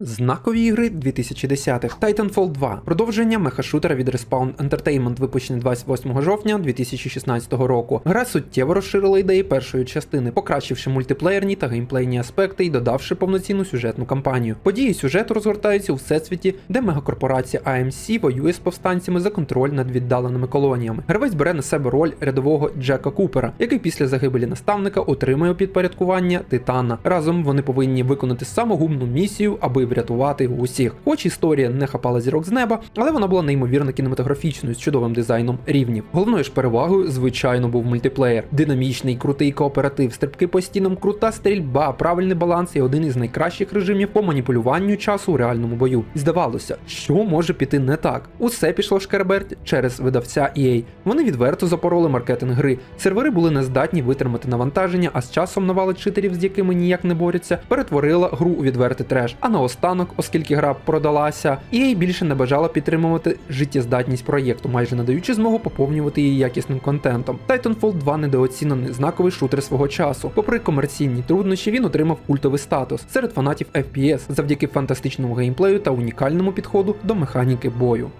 Знакові ігри 2010-х Titanfall 2, продовження мехашутера від Respawn Entertainment, випущений 28 жовтня 2016 року. Гра суттєво розширила ідеї першої частини, покращивши мультиплеєрні та геймплейні аспекти і додавши повноцінну сюжетну кампанію. Події сюжету розгортаються у всесвіті, де мегакорпорація AMC воює з повстанцями за контроль над віддаленими колоніями. Гравець бере на себе роль рядового Джека Купера, який після загибелі наставника отримує підпорядкування Титана. Разом вони повинні виконати самогубну місію, аби врятувати усіх. Хоч історія не хапала зірок з неба, але вона була неймовірно кінематографічною з чудовим дизайном рівнів. Головною ж перевагою, звичайно, був мультиплеєр. Динамічний, крутий кооператив, стрибки по стінам, крута стрільба, правильний баланс і один із найкращих режимів по маніпулюванню часу у реальному бою. Здавалося, що може піти не так. Усе пішло шкерберть через видавця EA. Вони відверто запороли маркетинг гри. Сервери були не здатні витримати навантаження, а з часом навали читерів, з якими ніяк не борються, перетворила гру у відвертий треш. А наостанок, оскільки гра продалася, і більше не бажала підтримувати життєздатність проєкту, майже не даючи змогу поповнювати її якісним контентом. Titanfall 2 недооцінений знаковий шутер свого часу. Попри комерційні труднощі, він отримав культовий статус серед фанатів FPS завдяки фантастичному геймплею та унікальному підходу до механіки бою.